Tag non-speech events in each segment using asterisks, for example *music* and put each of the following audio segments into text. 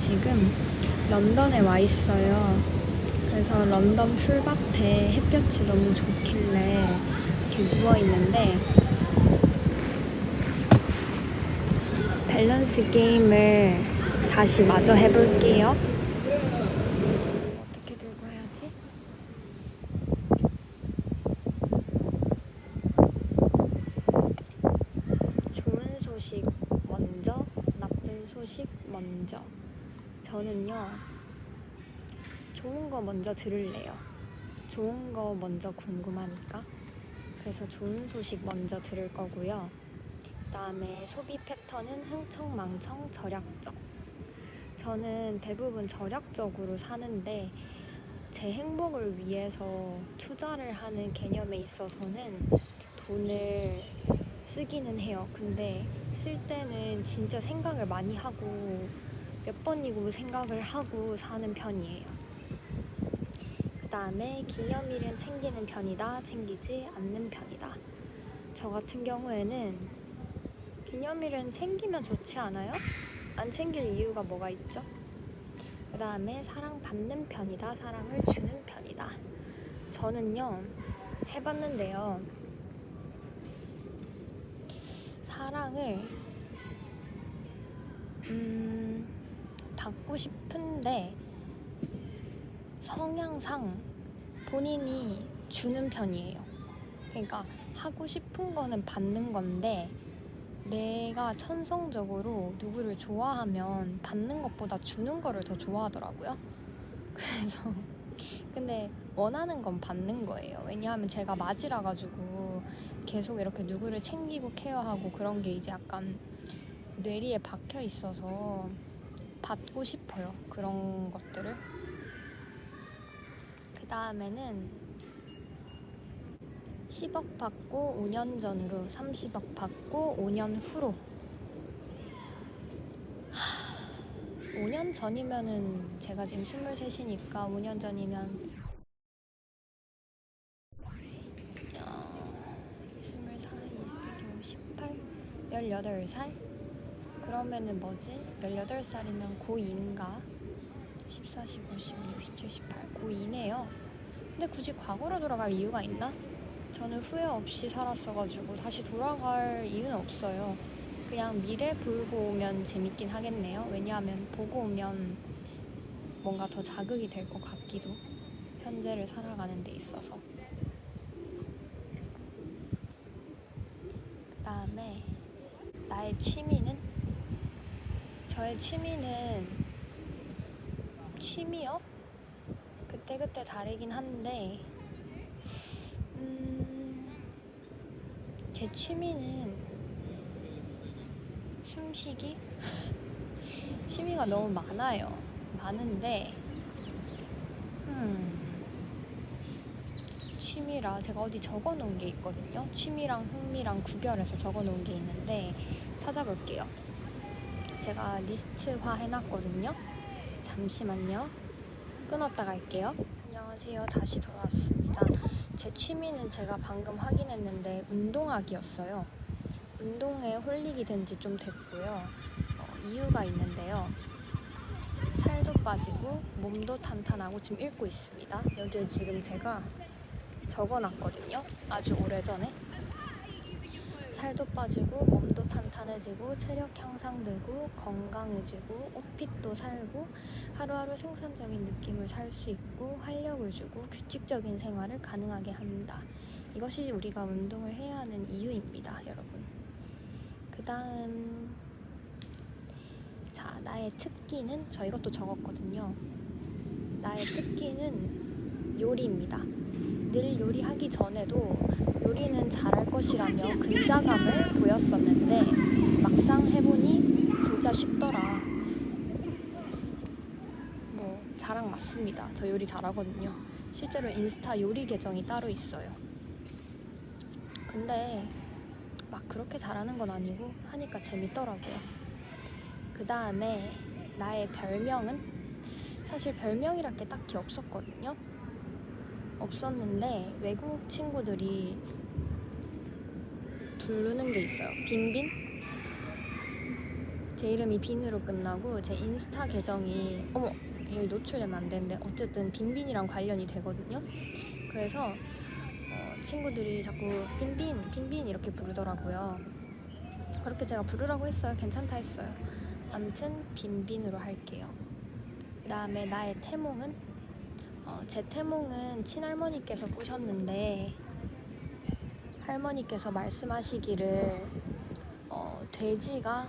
지금 런던에 와 있어요. 그래서 런던 풀밭에 햇볕이 너무 좋길래 이렇게 누워 있는데 밸런스 게임을 다시 마저 해볼게요. 어떻게 들고 해야지? 좋은 소식 먼저, 나쁜 소식 먼저. 저는요, 좋은 거 먼저 들을래요. 좋은 거 먼저 궁금하니까. 그래서 좋은 소식 먼저 들을 거고요. 그 다음에 소비 패턴은 흥청망청 절약적. 저는 대부분 절약적으로 사는데 제 행복을 위해서 투자를 하는 개념에 있어서는 돈을 쓰기는 해요. 근데 쓸 때는 진짜 생각을 많이 하고 몇 번이고 생각을 하고 사는 편이에요. 그다음에 기념일은 챙기는 편이다, 챙기지 않는 편이다. 저 같은 경우에는 기념일은 챙기면 좋지 않아요? 안 챙길 이유가 뭐가 있죠? 그 다음에 사랑 받는 편이다, 사랑을 주는 편이다. 저는요, 해봤는데요. 사랑을, 음, 받고 싶은데, 성향상 본인이 주는 편이에요. 그러니까 하고 싶은 거는 받는 건데, 내가 천성적으로 누구를 좋아하면 받는 것보다 주는 거를 더 좋아하더라고요. *laughs* 그래서 근데 원하는 건 받는 거예요. 왜냐하면 제가 맞이라 가지고 계속 이렇게 누구를 챙기고 케어하고 그런 게 이제 약간 뇌리에 박혀 있어서 받고 싶어요. 그런 것들을. 그 다음에는 10억 받고 5년 전으로 30억 받고 5년 후로 하, 5년 전이면은 제가 지금 23이니까 5년 전이면 어, 24, 25, 18, 18살? 그러면은 뭐지? 18살이면 고2인가? 14, 15, 16, 17, 18 고2네요 근데 굳이 과거로 돌아갈 이유가 있나? 저는 후회 없이 살았어가지고 다시 돌아갈 이유는 없어요. 그냥 미래 보고 오면 재밌긴 하겠네요. 왜냐하면 보고 오면 뭔가 더 자극이 될 것 같기도. 현재를 살아가는 데 있어서. 그 다음에 나의 취미는 저의 취미는 취미요? 그때그때 다르긴 한데 음, 제 취미는 숨쉬기? *laughs* 취미가 너무 많아요. 많은데, 음, 취미라 제가 어디 적어 놓은 게 있거든요. 취미랑 흥미랑 구별해서 적어 놓은 게 있는데, 찾아볼게요. 제가 리스트화 해놨거든요. 잠시만요. 끊었다 갈게요. 안녕하세요. 다시 돌아왔습니다. 제 취미는 제가 방금 확인했는데 운동하기였어요. 운동에 홀릭이 된지 좀 됐고요. 어, 이유가 있는데요. 살도 빠지고 몸도 탄탄하고 지금 읽고 있습니다. 여기에 지금 제가 적어놨거든요. 아주 오래전에. 살도 빠지고 몸도 탄탄해지고 체력 향상되고 건강해지고 옷핏도 살고 하루하루 생산적인 느낌을 살 수 있고 활력을 주고 규칙적인 생활을 가능하게 합니다. 이것이 우리가 운동을 해야 하는 이유입니다, 여러분. 그 다음 자 나의 특기는 저 이것도 적었거든요. 나의 특기는 요리입니다. 늘 요리하기 전에도 요리는 잘할 것이라며 근자감을 보였었는데 막상 해보니 진짜 쉽더라. 뭐 자랑 맞습니다. 저 요리 잘하거든요. 실제로 인스타 요리 계정이 따로 있어요. 근데 막 그렇게 잘하는 건 아니고 하니까 재밌더라고요. 그 다음에 나의 별명은 사실 별명이랄 게 딱히 없었거든요. 없었는데 외국 친구들이 부르는 게 있어요. 빈빈? 제 이름이 빈으로 끝나고 제 인스타 계정이 어머 여기 노출되면 안 되는데 어쨌든 빈빈이랑 관련이 되거든요. 그래서 어, 친구들이 자꾸 빈빈 빈빈 이렇게 부르더라고요. 그렇게 제가 부르라고 했어요. 괜찮다 했어요. 아무튼 빈빈으로 할게요. 그 다음에 나의 태몽은 어, 제 태몽은 친할머니께서 꾸셨는데 할머니께서 말씀하시기를 어, 돼지가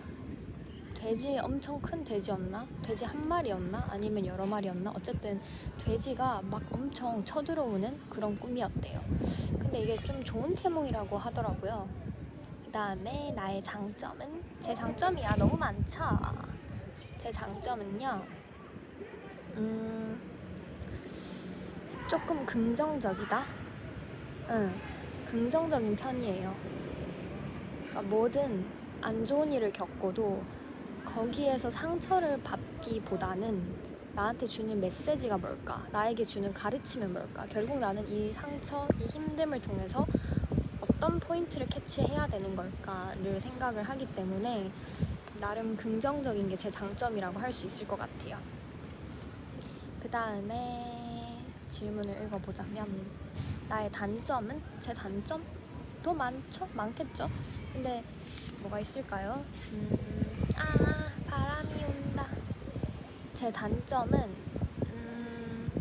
돼지 엄청 큰 돼지였나? 돼지 한 마리였나? 아니면 여러 마리였나? 어쨌든 돼지가 막 엄청 쳐들어오는 그런 꿈이었대요. 근데 이게 좀 좋은 태몽이라고 하더라고요. 그 다음에 나의 장점은 제 장점이야 너무 많죠. 제 장점은요. 음 조금 긍정적이다. 응, 긍정적인 편이에요. 그러니까 뭐든 안 좋은 일을 겪어도 거기에서 상처를 받기보다는 나한테 주는 메시지가 뭘까? 나에게 주는 가르침은 뭘까? 결국 나는 이 상처, 이 힘듦을 통해서 어떤 포인트를 캐치해야 되는 걸까를 생각을 하기 때문에 나름 긍정적인 게 제 장점이라고 할 수 있을 것 같아요. 그 다음에 질문을 읽어보자면 나의 단점은 제 단점도 많죠? 많겠죠? 근데 뭐가 있을까요? 음, 아 바람이 온다. 제 단점은 음,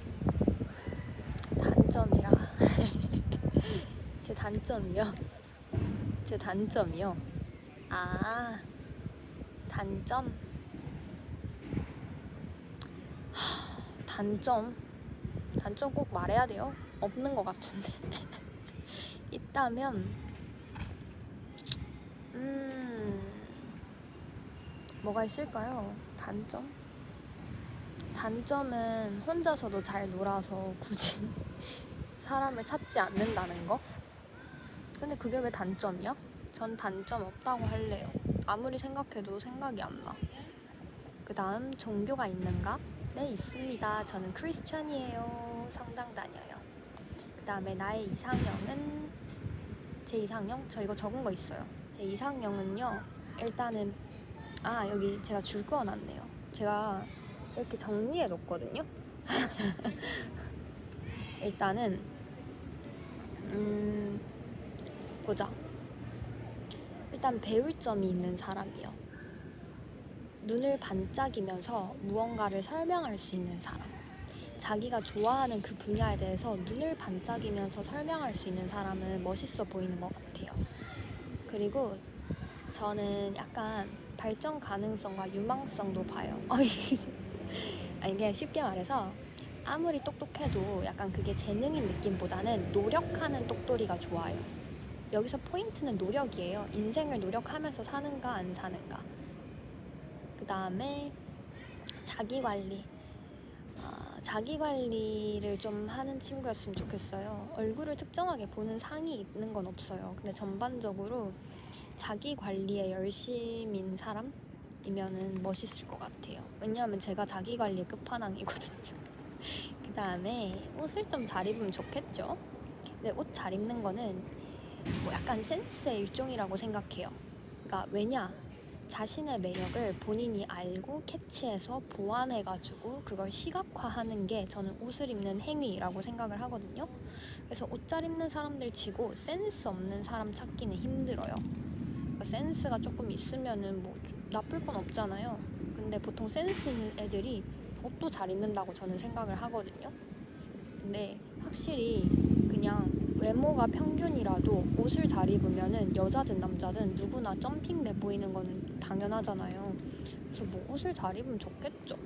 *laughs* 제 단점이요. 제 단점이요. 아 단점 하, *sighs* 단점 단점 꼭 말해야 돼요? 없는 것 같은데 *laughs* 있다면 음 뭐가 있을까요? 단점? 단점은 혼자서도 잘 놀아서 굳이 *laughs* 사람을 찾지 않는다는 거? 근데 그게 왜 단점이야? 전 단점 없다고 할래요. 아무리 생각해도 생각이 안 나. 그 다음, 종교가 있는가? 네, 있습니다. 저는 크리스천이에요. 성당 다녀요. 그 다음에 나의 이상형은 제 이상형? 저 이거 적은 거 있어요. 제 이상형은요. 일단은 아 여기 제가 줄 그어놨네요. 제가 이렇게 정리해 놓거든요. *laughs* 일단은 음 보자. 일단 배울 점이 있는 사람이요. 눈을 반짝이면서 무언가를 설명할 수 있는 사람. 자기가 좋아하는 그 분야에 대해서 눈을 반짝이면서 설명할 수 있는 사람은 멋있어 보이는 것 같아요. 그리고 저는 약간 발전 가능성과 유망성도 봐요. *laughs* 이게 쉽게 말해서 아무리 똑똑해도 약간 그게 재능인 느낌보다는 노력하는 똑돌이가 좋아요. 여기서 포인트는 노력이에요. 인생을 노력하면서 사는가 안 사는가. 그 다음에 자기 관리. 아, 자기 관리를 좀 하는 친구였으면 좋겠어요. 얼굴을 특정하게 보는 상이 있는 건 없어요. 근데 전반적으로 자기 관리에 열심인 사람이면은 멋있을 것 같아요. 왜냐하면 제가 자기 관리의 끝판왕이거든요. *laughs* 그 다음에 옷을 좀 잘 입으면 좋겠죠? 근데 옷 잘 입는 거는 뭐 약간 센스의 일종이라고 생각해요. 그러니까 왜냐? 자신의 매력을 본인이 알고 캐치해서 보완해가지고 그걸 시각화하는 게 저는 옷을 입는 행위라고 생각을 하거든요. 그래서 옷 잘 입는 사람들 치고 센스 없는 사람 찾기는 힘들어요. 그러니까 센스가 조금 있으면은 뭐 나쁠 건 없잖아요. 근데 보통 센스 있는 애들이 옷도 잘 입는다고 저는 생각을 하거든요. 근데 확실히 그냥 외모가 평균이라도 옷을 잘 입으면은 여자든 남자든 누구나 점핑돼 보이는 거는 당연하잖아요. 그래서 뭐 옷을 잘 입으면 좋겠죠.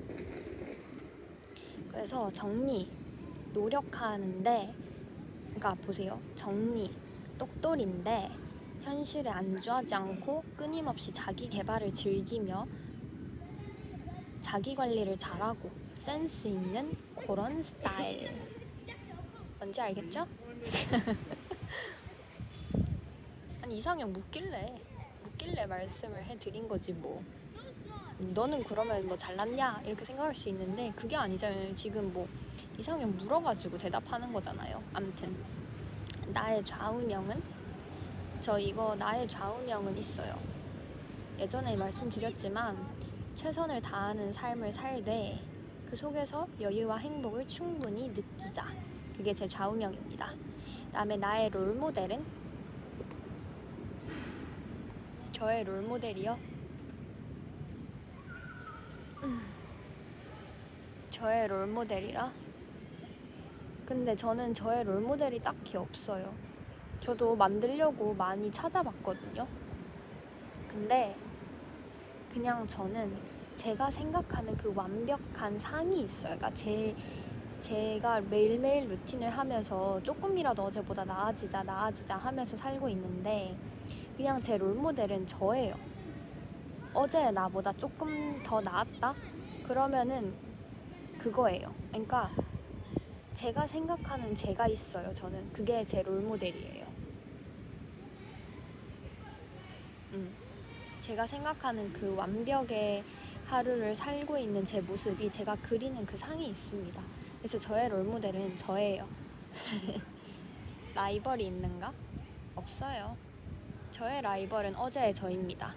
그래서 정리, 노력하는데, 그러니까 보세요. 정리, 똑돌인데 현실에 안주하지 않고 끊임없이 자기 개발을 즐기며 자기 관리를 잘하고 센스 있는 그런 스타일. 뭔지 알겠죠? *laughs* 아니 이상형 묻길래 묻길래 말씀을 해드린 거지 뭐. 너는 그러면 뭐 잘났냐 이렇게 생각할 수 있는데 그게 아니잖아요. 지금 뭐 이상형 물어가지고 대답하는 거잖아요. 암튼 나의 좌우명은 저 이거 나의 좌우명은 있어요. 예전에 말씀드렸지만 최선을 다하는 삶을 살되 그 속에서 여유와 행복을 충분히 느끼자. 그게 제 좌우명입니다. 그다음에 나의 롤 모델은 저의 롤 모델이요. 음, 저의 롤 모델이라. 근데 저는 저의 롤 모델이 딱히 없어요. 저도 만들려고 많이 찾아봤거든요. 근데 그냥 저는 제가 생각하는 그 완벽한 상이 있어요. 그러니까 제 제가 매일매일 루틴을 하면서 조금이라도 어제보다 나아지자 나아지자 하면서 살고 있는데 그냥 제 롤모델은 저예요. 어제 나보다 조금 더 나았다? 그러면은 그거예요. 그러니까 제가 생각하는 제가 있어요. 저는 그게 제 롤모델이에요. 음. 제가 생각하는 그 완벽의 하루를 살고 있는 제 모습이 제가 그리는 그 상이 있습니다. 그래서 저의 롤모델은 저예요. *laughs* 라이벌이 있는가? 없어요. 저의 라이벌은 어제의 저입니다.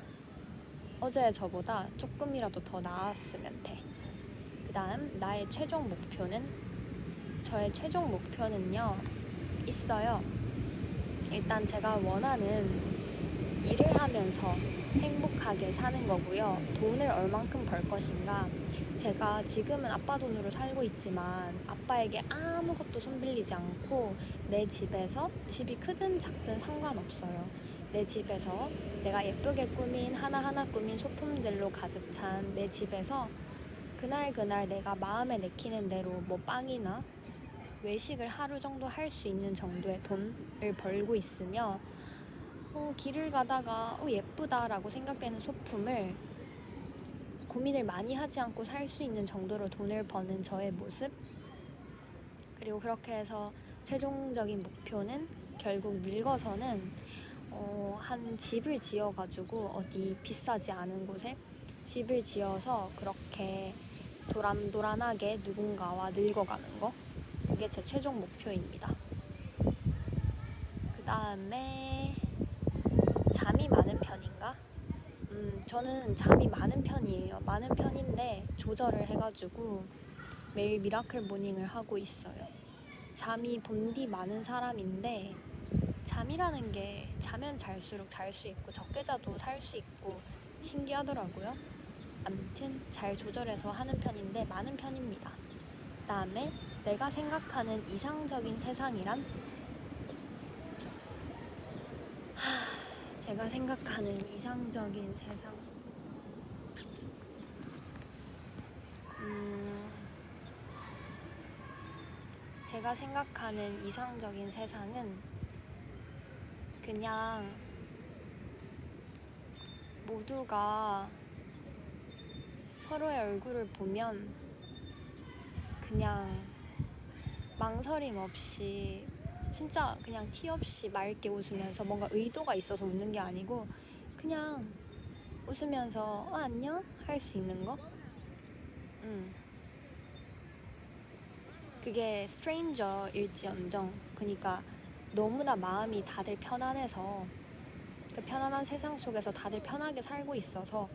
어제의 저보다 조금이라도 더 나았으면 돼. 그 다음, 나의 최종 목표는? 저의 최종 목표는요, 있어요. 일단 제가 원하는 일을 하면서 행복하게 사는 거고요. 돈을 얼만큼 벌 것인가? 제가 지금은 아빠 돈으로 살고 있지만 아빠에게 아무것도 손빌리지 않고 내 집에서 집이 크든 작든 상관없어요. 내 집에서 내가 예쁘게 꾸민 하나하나 꾸민 소품들로 가득 찬 내 집에서 그날 그날 내가 마음에 내키는 대로 뭐 빵이나 외식을 하루 정도 할 수 있는 정도의 돈을 벌고 있으며 어, 길을 가다가 어, 예쁘다라고 생각되는 소품을 고민을 많이 하지 않고 살 수 있는 정도로 돈을 버는 저의 모습. 그리고 그렇게 해서 최종적인 목표는 결국 늙어서는 어, 한 집을 지어가지고 어디 비싸지 않은 곳에 집을 지어서 그렇게 도란도란하게 누군가와 늙어가는 거 그게 제 최종 목표입니다. 그 다음에 잠이 많은 편인가? 음, 저는 잠이 많은 편이에요. 많은 편인데 조절을 해가지고 매일 미라클 모닝을 하고 있어요. 잠이 본디 많은 사람인데 잠이라는 게 자면 잘수록 잘 수 있고 적게 자도 살수 있고 신기하더라고요. 아무튼 잘 조절해서 하는 편인데 많은 편입니다. 그다음에 내가 생각하는 이상적인 세상이란 하, 제가 생각하는 이상적인 세상. 음, 제가 생각하는 이상적인 세상은 그냥 모두가 서로의 얼굴을 보면 그냥 망설임 없이 진짜 그냥 티 없이 맑게 웃으면서 뭔가 의도가 있어서 웃는 게 아니고 그냥 웃으면서 어, 안녕 할 수 있는 거. 음. 그게 스트레인저일지언정 그러니까 너무나 마음이 다들 편안해서 그 편안한 세상 속에서 다들 편하게 살고 있어서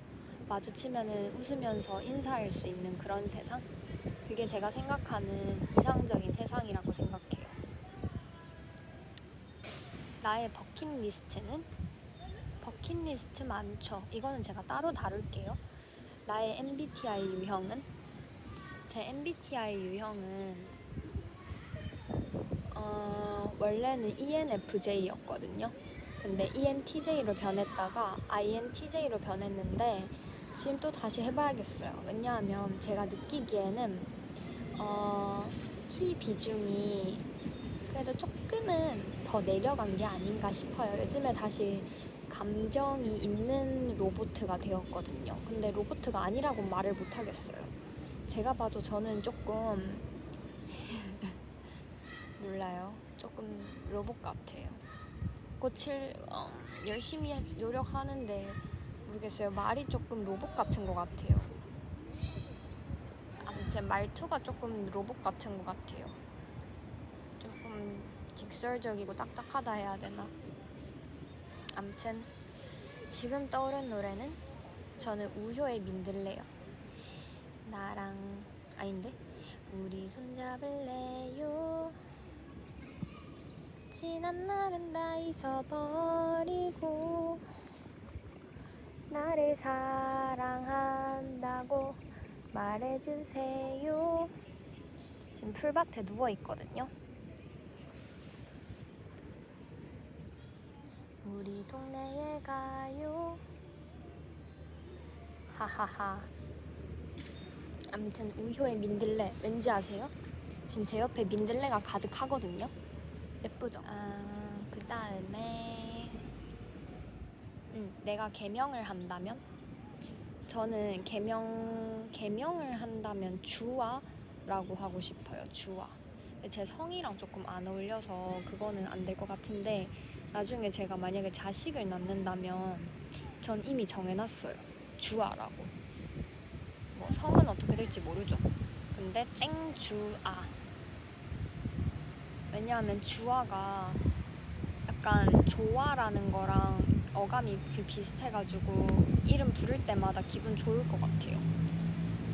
마주치면은 웃으면서 인사할 수 있는 그런 세상? 그게 제가 생각하는 이상적인 세상이라고 생각해요. 나의 버킷리스트는? 버킷리스트 많죠. 이거는 제가 따로 다룰게요. 나의 MBTI 유형은? 제 MBTI 유형은 어, 원래는 ENFJ였거든요. 근데 ENTJ로 변했다가 INTJ로 변했는데 지금 또 다시 해봐야겠어요. 왜냐하면 제가 느끼기에는 어, T 비중이 그래도 조금은 더 내려간 게 아닌가 싶어요. 요즘에 다시 감정이 있는 로보트가 되었거든요. 근데 로보트가 아니라고 말을 못 하겠어요. 제가 봐도 저는 조금 몰라요. 조금 로봇 같아요. 고칠 어, 열심히 노력하는데 모르겠어요. 말이 조금 로봇 같은 것 같아요. 아무튼 말투가 조금 로봇 같은 것 같아요. 조금 직설적이고 딱딱하다 해야 되나? 아무튼 지금 떠오른 노래는 저는 우효의 민들레요. 나랑 아닌데? 우리 손잡을래요. 지난 날은 다 잊어버리고 나를 사랑한다고 말해주세요. 지금 풀밭에 누워 있거든요. 우리 동네에 가요. 하하하. 아무튼 우효의 민들레 왠지 아세요? 지금 제 옆에 민들레가 가득하거든요. 예쁘죠? 아, 그 다음에 음, 내가 개명을 한다면 저는 개명 개명을 한다면 주아라고 하고 싶어요. 주아. 제 성이랑 조금 안 어울려서 그거는 안 될 것 같은데 나중에 제가 만약에 자식을 낳는다면 전 이미 정해놨어요. 주아라고. 뭐 성은 어떻게 될지 모르죠. 근데 땡주아. 왜냐하면 주아가 약간 좋아라는 거랑 어감이 그 비슷해가지고 이름 부를 때마다 기분 좋을 것 같아요.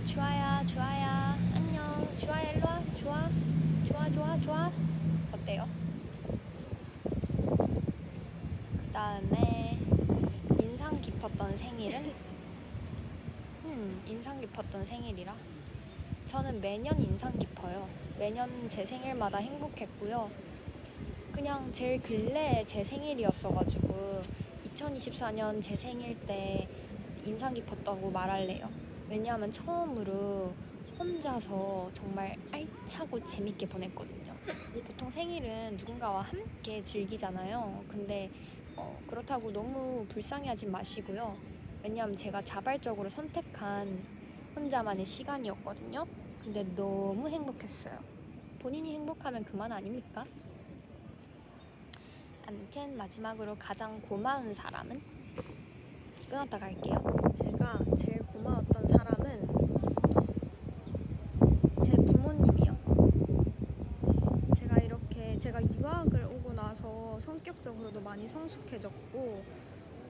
주아야, 주아야, 안녕. 주아야, 일로 와. 좋아. 좋아, 좋아, 좋아. 어때요? 그 다음에 인상 깊었던 생일은? *laughs* 음, 인상 깊었던 생일이라? 저는 매년 인상 깊어요. 매년 제 생일마다 행복했고요. 그냥 제일 근래에 제 생일이었어가지고 2024년 제 생일 때 인상 깊었다고 말할래요. 왜냐하면 처음으로 혼자서 정말 알차고 재밌게 보냈거든요. 보통 생일은 누군가와 함께 즐기잖아요. 근데 어, 그렇다고 너무 불쌍해하지 마시고요. 왜냐하면 제가 자발적으로 선택한 혼자만의 시간이었거든요. 근데 너무 행복했어요. 본인이 행복하면 그만 아닙니까? 아무튼 마지막으로 가장 고마운 사람은 끊었다 갈게요. 제가 제일 고마웠던 사람은 제 부모님이요. 제가 이렇게 제가 유학을 오고 나서 성격적으로도 많이 성숙해졌고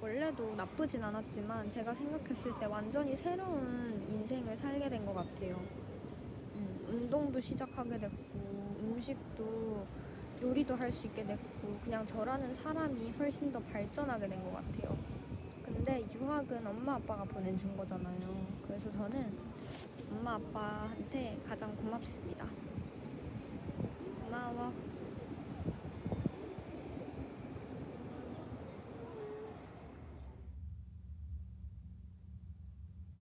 원래도 나쁘진 않았지만 제가 생각했을 때 완전히 새로운 인생을 살게 된 것 같아요. 음, 운동도 시작하게 됐고 음식도 요리도 할 수 있게 됐고 그냥 저라는 사람이 훨씬 더 발전하게 된 것 같아요. 근데 유학은 엄마 아빠가 보내준 거잖아요. 그래서 저는 엄마 아빠한테 가장 고맙습니다.